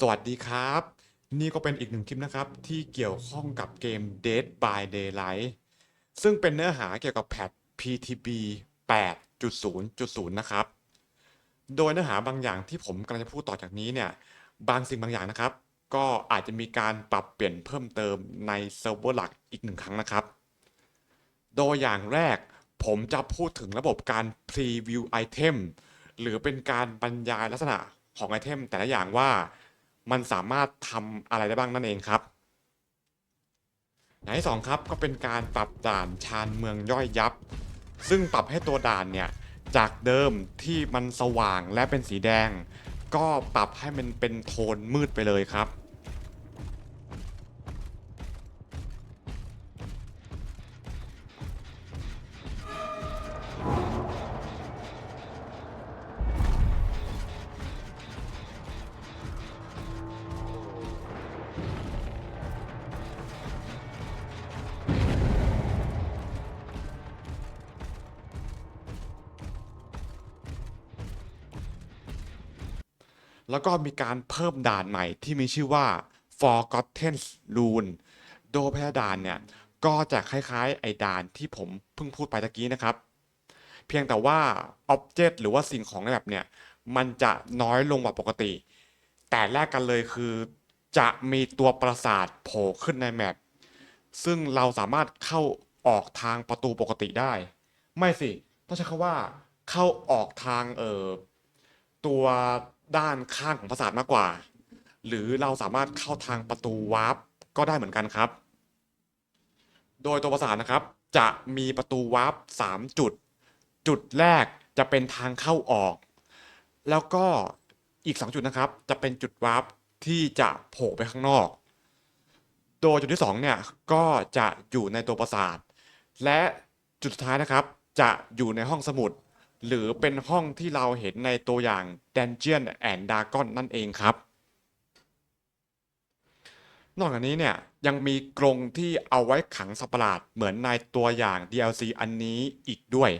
สวัสดีครับ นี่ก็เป็นอีกหนึ่งคลิปนะครับ ที่เกี่ยวข้องกับเกม Dead by Daylight ซึ่งเป็นเนื้อหาเกี่ยวกับแพท PTB 8.0.0 นะครับ โดยเนื้อหาบางอย่างที่ผมกำลังจะพูดต่อจากนี้เนี่ย บางสิ่งบางอย่างนะครับ ก็อาจจะมีการปรับเปลี่ยนเพิ่มเติมในเซิร์ฟเวอร์หลักอีกหนึ่งครั้งนะครับ โดยอย่างแรกผมจะพูดถึงระบบการ Preview Item หรือเป็นการบรรยายลักษณะของไอเทมแต่ละอย่างว่า มันสามารถทำอะไรได้บ้างนั่นเองครับอย่างที่สองครับก็เป็นการปรับด่านชานเมืองย่อยยับ ซึ่งปรับให้ตัวด่านเนี่ยจากเดิมที่มันสว่างและเป็นสีแดง ก็ปรับให้มันเป็นโทนมืดไปเลยครับ แล้วก็มีการเพิ่มด่านใหม่ที่มีชื่อว่า Forgotten Rune โดยพยด่านเนี่ย ก็จะคล้ายๆ ไอ้ด่านที่ผมเพิ่งพูดไปตะกี้นะครับ เพียงแต่ว่า Object หรือว่าสิ่งของในแบบเนี่ย มันจะน้อยลงกว่าปกติ แต่แรกกันเลยคือ จะมีตัวปราสาทโผล่ขึ้นในแมปซึ่งเราสามารถเข้าออกทางประตูปกติได้ ไม่สิต้องใช้คำว่าเข้าออกทางเอ่อตัว ด้านข้างของปราสาทมากกว่า หรือเราสามารถเข้าทางประตูวาร์ปก็ได้เหมือนกันครับ โดยตัวปราสาทนะครับ จะมีประตูวาร์ป3จุด จุดแรกจะเป็นทางเข้าออก แล้วก็อีก 2 จุดนะครับ จะเป็นจุดวาร์ปที่จะโผล่ไปข้างนอก โดยจุดที่2เนี่ยก็จะอยู่ในตัวปราสาท และจุดสุดท้ายนะครับจะอยู่ในห้องสมุด หรือเป็นห้องที่เราเห็นในตัวอย่าง Dungeon and Dragon นั่นเองครับ นอกจากนี้เนี่ยยังมีกรงที่เอาไว้ขังสัตว์ประหลาดเหมือนในตัวอย่าง DLC อันนี้อีกด้วย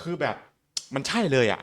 คือแบบมันใช่เลยอะ่ะ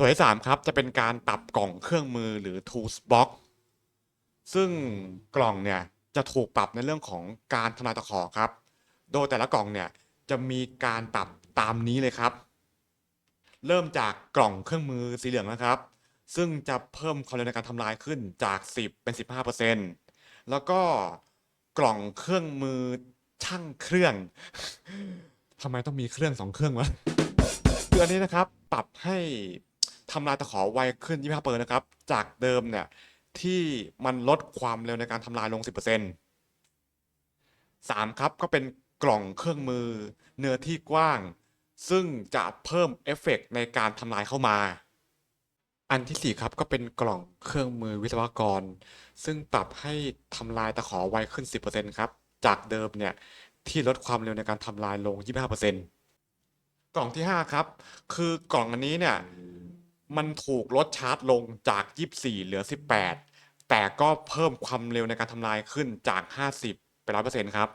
ส่วนที่สามครับจะเป็นการปรับกล่องเครื่องมือหรือ tools box ซึ่งกล่องเนี่ยจะถูกปรับในเรื่องของการทำลายตะขอครับ โดยแต่ละกล่องเนี่ยจะมีการปรับตามนี้เลยครับ เริ่มจากกล่องเครื่องมือสีเหลืองนะครับ ซึ่งจะเพิ่มความเร็วในการทำลายขึ้นจาก 10 เป็น 15%แล้วก็กล่องเครื่องมือช่างเครื่องทำไมต้องมีเครื่องสองเครื่องวะคืออันนี้นะครับปรับให้ ทำลายตะขอไวขึ้น 25เปอร์นะครับ จากเดิมเนี่ย ที่มันลดความเร็วในการทำลายลง 10% 3 ครับ ก็เป็นกล่องเครื่องมือเนื้อที่กว้าง ซึ่งจะเพิ่มเอฟเฟกต์ในการทำลายเข้ามา อันที่ 4 ครับก็เป็นกล่องเครื่องมือวิศวกร ซึ่งปรับให้ทำลายตะขอไวขึ้น 10%ครับ จากเดิมเนี่ย ที่ลดความเร็วในการทำลายลง 25%กล่องที่ 5 ครับ คือกล่องอันนี้เนี่ย มันถูกลดชาร์จลงจาก 24 เหลือ 18 แต่ก็เพิ่มความเร็วในการทำลายขึ้นจาก 50เป็น100%ครับ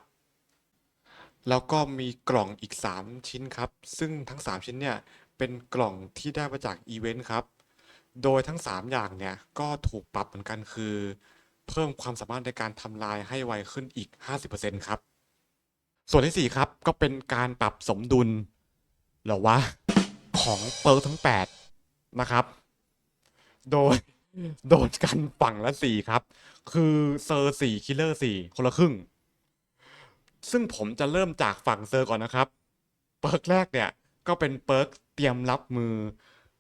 แล้วก็มีกล่องอีก 3 ชิ้นครับ ซึ่งทั้ง 3 ชิ้นเนี่ยเป็นกล่องที่ได้มาจากอีเวนต์ครับ โดยทั้ง 3 อย่างเนี่ยก็ถูกปรับเหมือนกันคือ เพิ่มความสามารถในการทำลายให้ไวขึ้นอีก 50%ครับ ส่วนที่ 4 ครับก็เป็นการปรับสมดุลหรอวะของเปิร์ทั้ง 8 นะครับ โดยโดนกันฝั่งละ4ครับ คือเซอร์4คิลเลอร์4คนละครึ่ง ซึ่งผมจะเริ่มจากฝั่งเซอร์ก่อนนะครับ เปิร์กแรกเนี่ย ก็เป็นเปิร์กเตรียมรับมือ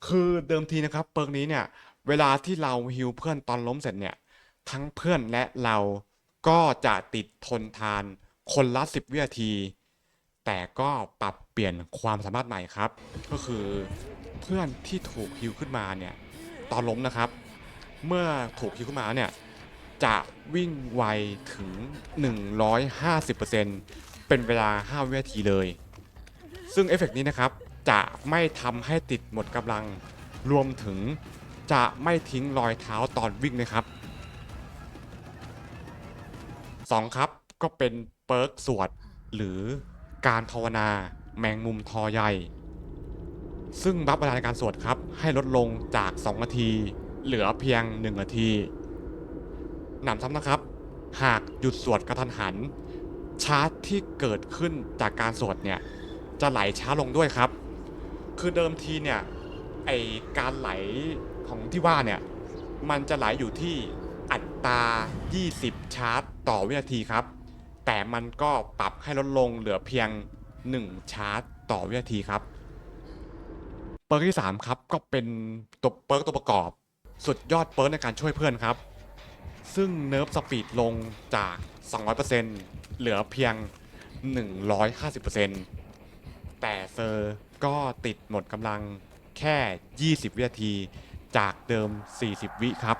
คือเดิมทีนะครับ เปิร์กนี้เนี่ย เวลาที่เราฮิวเพื่อนตอนล้มเสร็จเนี่ย ทั้งเพื่อนและเราก็จะติดทนทานคนละ10วินาที แต่ก็ปรับเปลี่ยนความสามารถใหม่ครับ ก็คือเพื่อนที่ถูกฮิวขึ้นมาเนี่ยตอนล้มนะครับ เมื่อถูกฮิวขึ้นมาเนี่ยจะวิ่งไวถึง 150%เป็นเวลา 5 วินาทีเลย ซึ่งเอฟเฟกต์นี้นะครับจะไม่ทำให้ติดหมดกำลัง รวมถึงจะไม่ทิ้งรอยเท้าตอนวิ่งนะครับ2ครับก็เป็นเปิร์กสวดหรือ การภาวนาแมงมุมทอใหญ่ ซึ่งบัฟเวลาในการสวดครับ ให้ลดลงจาก 2 นาที เหลือเพียง 1 นาทีหนำซ้ำนะครับ หากหยุดสวดกระทันหัน ชาร์จที่เกิดขึ้นจากการสวดเนี่ย จะไหลช้าลงด้วยครับ คือเดิมทีเนี่ยไอการไหลของที่ว่าเนี่ย มันจะไหลอยู่ที่อัตรา 20 ชาร์จต่อวินาทีครับ แต่มันก็ปรับให้ลดลงเหลือเพียง 1 ชาร์จต่อวินาทีครับ เปิร์กที่ 3 ครับ ก็เป็นตัวเปิร์กตัวประกอบ สุดยอดเปิร์กในการช่วยเพื่อนครับ ซึ่งเนิร์ฟสปีดลงจาก 200%เหลือเพียง 150%แต่เซอร์ก็ติดหมดกำลังแค่ 20 วินาที จากเดิม 40 วิครับ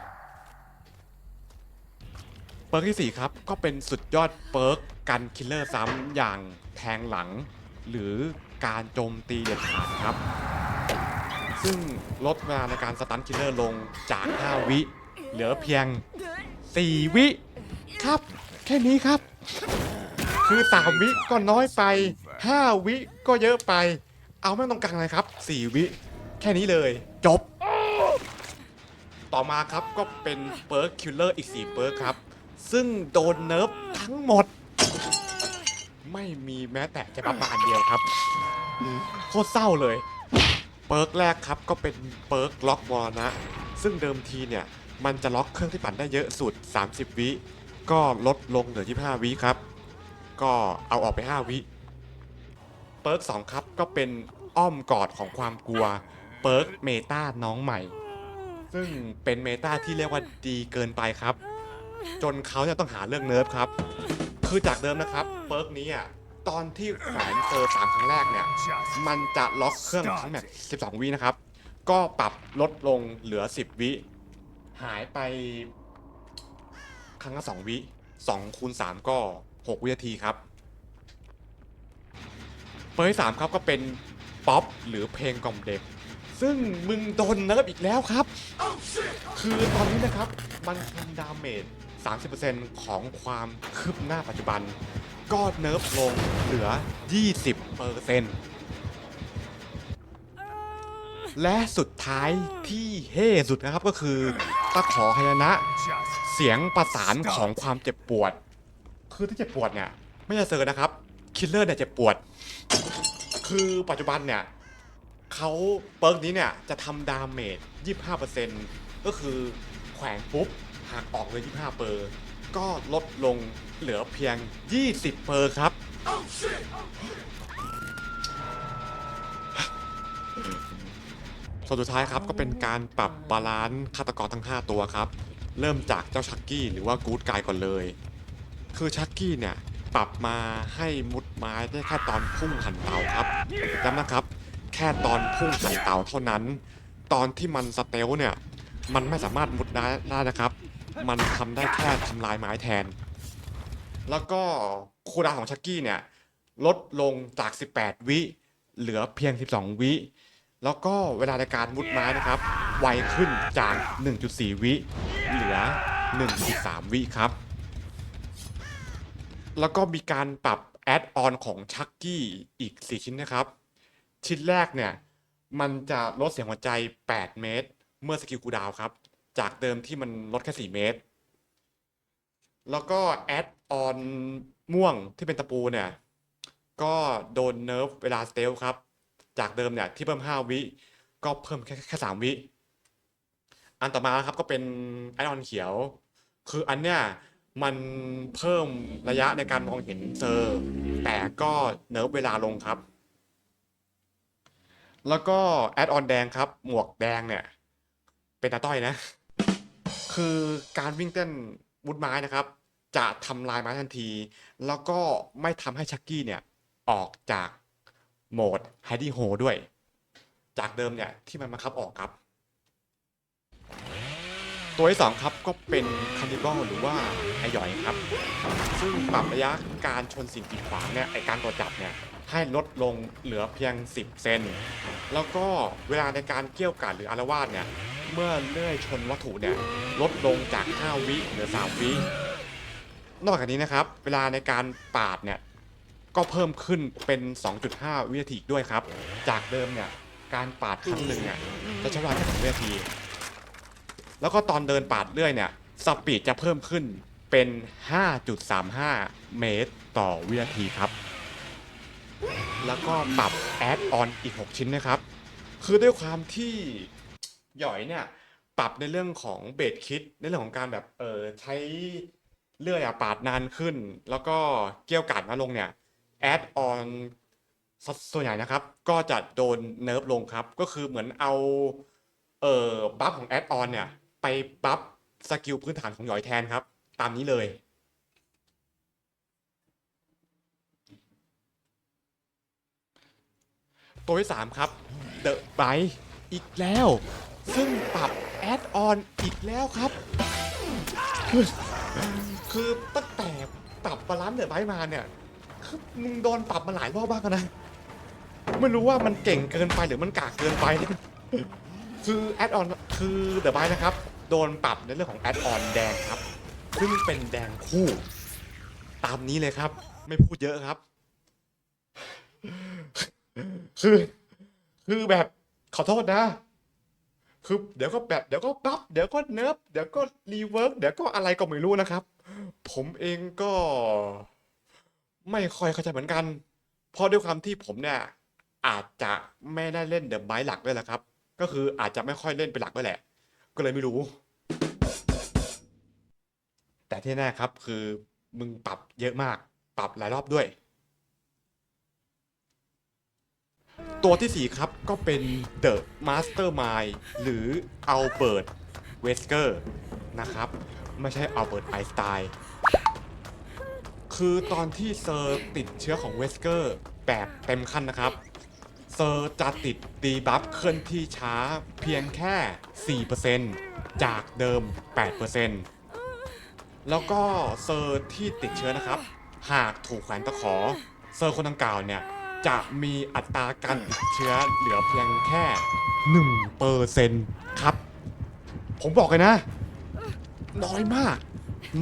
เปิร์กที่ 4 ครับ ก็เป็นสุดยอดเปิร์กกันคิลเลอร์ซ้ำอย่างแทงหลัง หรือการโจมตีเด็ดขาดครับ ซึ่งลดเวลาในการสตันคิลเลอร์ลงจาก 5 วิ เหลือเพียง 4 วิครับ แค่นี้ครับ คือ 3 วิก็น้อยไป 5 วิก็เยอะไป เอาไม่ตรงกลางเลยครับ 4 วิ แค่นี้เลย จบ ต่อมาครับก็เป็นเปิร์กคิลเลอร์อีก 4 เปิร์กครับ ซึ่งโดนเนิร์ฟทั้งหมด ไม่มีแม้แต่จะบัฟมาอันเดียวครับโคตรเศร้าเลย เปิร์กแรกครับก็เป็นเปิร์กล็อกวอลนะ ซึ่งเดิมทีเนี่ย มันจะล็อกเครื่องที่ปั่นได้เยอะสุด 30 วิ ก็ลดลงเหลือ 25 วิครับ ก็เอาออกไป 5 วิ เปิร์ก2ครับก็เป็นอ้อมกอดของความกลัว เปิร์กเมตาน้องใหม่ ซึ่งเป็นเมตาที่เรียกว่าดีเกินไปครับ จนเขาจะต้องหาเรื่องเนิร์ฟครับ คือจากเดิมนะครับเปิร์กนี้อะตอนที่แขวนเจอสามครั้งแรกเนี่ย มันจะล็อกเครื่องทั้งแมตช์12 วินะครับ ก็ปรับลดลงเหลือ 10 วิ หายไป ครั้งละ2วิ2คูณ3ก็ 6 วินาทีครับ เปิร์กที่3ครับก็เป็นป๊อปหรือเพลงกล่อมเด็ก ซึ่งมึงโดนเนิร์ฟอีกแล้วครับ คือตอนนี้นะครับ มันทำดาเมจ 30%ของความคืบหน้าปัจจุบัน ก็เนิร์ฟลงเหลือ 20%และสุดท้ายที่เฮ่สุดนะครับก็คือตะขอหายนะ เสียงประสานของความเจ็บปวด คือที่เจ็บปวดเนี่ย ไม่ใช่เซอร์นะครับ คิลเลอร์เนี่ยเจ็บปวด คือปัจจุบันเนี่ยเขาเปิร์กนี้เนี่ยจะทำดาเมจ 25%ก็คือแขวงปุ๊บ หักออกเลย 25 เปอร์ ก็ลดลงเหลือเพียง 20 เปอร์ครับ ส่วนสุดท้ายครับก็เป็นการปรับบาลานซ์ฆาตกรทั้ง 5 ตัวครับ เริ่มจากเจ้าชักกี้หรือว่ากู๊ดกายก่อนเลย คือชักกี้เนี่ยปรับมาให้มุดไม้ได้แค่ตอนพุ่งหันเตาครับย้ำนะครับ แค่ตอนพุ่งหันเตาเท่านั้น ตอนที่มันสเตลเนี่ย มันไม่สามารถมุดได้นะครับ มันทำได้แค่ทำลายไม้แทน แล้วก็คูดาวของชักกี้เนี่ย ลดลงจาก 18 วิเหลือเพียง 12 วิ แล้วก็เวลาในการมุดไม้นะครับ ไวขึ้นจาก 1.4 วิ เหลือ 1.3 วิครับ แล้วก็มีการปรับแอดออนของชักกี้อีก 4 ชิ้นนะครับ ชิ้นแรกเนี่ย มันจะลดเสียงหัวใจ 8 เมตร เมื่อสกิลคูดาวครับ จากเดิมที่มันลดแค่ 4 เมตร แล้วก็แอดออนม่วงที่เป็นตะปูเนี่ย ก็โดนเนิร์ฟเวลาสเตลครับ จากเดิมเนี่ยที่เพิ่ม 5 วิ ก็เพิ่มแค่แค่3วิ อันต่อมาครับก็เป็นแอดออนเขียว คืออันเนี้ยมันเพิ่มระยะในการมองเห็นเซอร์ แต่ก็เนิร์ฟเวลาลงครับ แล้วก็แอดออนแดงครับ หมวกแดงเนี่ย เป็นตาต้อยนะ คือการวิ่งเต้นวุดไม้นะครับ จะทำลายไม้ทันที แล้วก็ไม่ทำให้ชักกี้เนี่ย ออกจากโหมด h i d ดี้โฮด้วย จากเดิมเนี่ย ที่มันบังคับออกครับ ตัวที่สองครับก็เป็นคันนิบอลหรือว่าไอหย่อยครับ ซึ่งปรับระยะการชนสิ่งกีดขวางเนี่ยไอการตัวจับเนี่ยให้ลดลงเหลือเพียง 10 เซน แล้วก็เวลาในการเกี่ยวกาดหรืออารวาสเนี่ย เมื่อเลื่อยชนวัตถุเนี่ยลดลงจาก 5 วิเหลือ 3 วินอกจากนี้นะครับ เวลาในการปาดเนี่ยก็เพิ่มขึ้นเป็น 2.5 วินาทีด้วยครับ จากเดิมเนี่ยการปาดครั้งหนึ่งเนี่ยจะใช้เวลาแค่2วินาที แล้วก็ตอนเดินปาดเรื่อยเนี่ยสปีดจะเพิ่มขึ้นเป็น 5.35 เมตรต่อวินาทีครับ แล้วก็ปรับแอดออนอีก 6 ชิ้นนะครับ คือด้วยความที่ หย่อยเนี่ยปรับในเรื่องของเบสคิดในเรื่องของการแบบเออใช้เลื่อยอะปาดนานขึ้น แล้วก็เกี่ยวกาดมาลงเนี่ยแอดออนส่วนใหญ่นะครับ ก็จะโดนเนิร์ฟลงครับ ก็คือเหมือนเอาเอ่อบัฟของแอดออนเนี่ย ไปบัฟสกิลพื้นฐานของหยอยแทนครับ ตามนี้เลยตัวที่3ครับ The Bite อีกแล้ว ซึ่งปรับแอดออนอีกแล้วครับ คือตั้งแต่ปรับบาลานซ์เดอะไบมาเนี่ยคือมึงโดนปรับมาหลายรอบบ้างนะ ไม่รู้ว่ามันเก่งเกินไปหรือมันกากเกินไป คือแอดออนคือเดอะไบนะครับ โดนปรับในเรื่องของแอดออนแดงครับ ซึ่งเป็นแดงคู่ ตามนี้เลยครับ ไม่พูดเยอะครับ คือ คือแบบขอโทษนะ คือเดี๋ยวก็แบบเดี๋ยวก็บัฟเดี๋ยวก็เนิร์ฟเดี๋ยวก็รีเวิร์กเดี๋ยวก็อะไรก็ไม่รู้นะครับ ผมเองก็ไม่ค่อยเข้าใจเหมือนกัน เพราะด้วยความที่ผมเนี่ยอาจจะไม่ได้เล่นเดอะไบหลักด้วยแหละครับ ก็คืออาจจะไม่ค่อยเล่นเป็นหลักด้วยแหละ ก็เลยไม่รู้ แต่ที่แน่ครับคือมึงปรับเยอะมาก ปรับหลายรอบด้วย ตัวที่ 4 ครับก็เป็น The Mastermind หรือ Albert Wesker นะครับ ไม่ใช่ Albert Einstein คือตอนที่เซอร์ติดเชื้อของเวสเกอร์แบบเต็มขั้นนะครับ เซอร์จะติดดีบัฟเคลื่อนที่ช้าเพียงแค่ 4%จากเดิม 8%แล้วก็เซอร์ที่ติดเชื้อนะครับ หากถูกแขวนตะขอ เซอร์คนดังกล่าวเนี่ย จะมีอัตราการติดเชื้อเหลือเพียงแค่1%ครับ ผมบอกเลยนะ น้อยมาก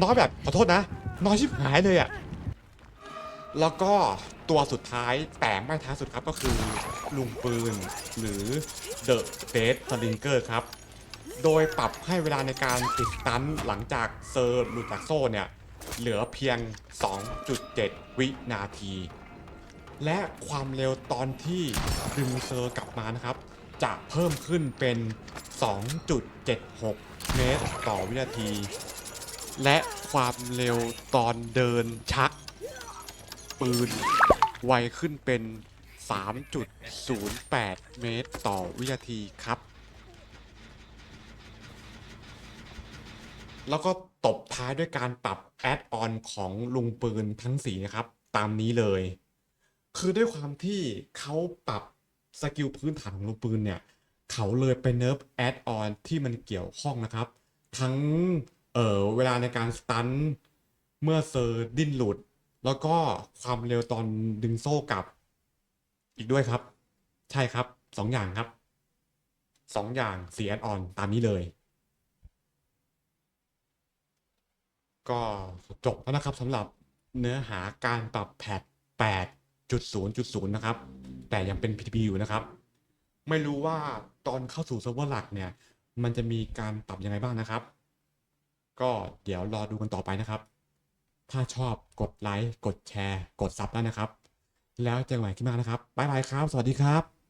น้อยแบบขอโทษนะ น้อยชิบหายเลยอะแล้วก็ตัวสุดท้ายแต่ไม่ท้ายสุดครับก็คือลุงปืนหรือ The Dead Slinger ครับ โดยปรับให้เวลาในการติดตันหลังจากเซอร์หลุดจากโซ่เนี่ย เหลือเพียง 2.7 วินาที และความเร็วตอนที่ดึงเซอร์กลับมานะครับ จะเพิ่มขึ้นเป็น 2.76 เมตรต่อวินาที และความเร็วตอนเดินชัก ปืนไวขึ้นเป็น 3.08 เมตรต่อวินาทีครับ แล้วก็ตบท้ายด้วยการปรับแอดออนของลุงปืนทั้งสีนะครับ ตามนี้เลย คือด้วยความที่เขาปรับสกิลพื้นฐานของลุงปืนเนี่ย เขาเลยไปเนิร์ฟแอดออนที่มันเกี่ยวข้องนะครับ ทั้งเอ่อเวลาในการสตันเมื่อเซอร์ดิ้นหลุด แล้วก็ความเร็วตอนดึงโซ่กลับ อีกด้วยครับ ใช่ครับสองอย่างครับสองอย่างสีแอดออนตามนี้เลย ก็จบแล้วนะครับสำหรับเนื้อหาการปรับแพท จุดศูนะครับ แต่ยังเป็น PTP อยู่นะครับ ไม่รู้ว่าตอนเข้าสู่เซิร์ฟเวอร์หลักเนี่ย มันจะมีการปรับยังไงบ้างนะครับ ก็เดี๋ยวรอดูกันต่อไปนะครับ ถ้าชอบกดไลค์ กดแชร์ กดซับได้นะครับ แล้วเจอกันใหม่คลิปหน้านะครับ บ๊ายบายครับ สวัสดีครับ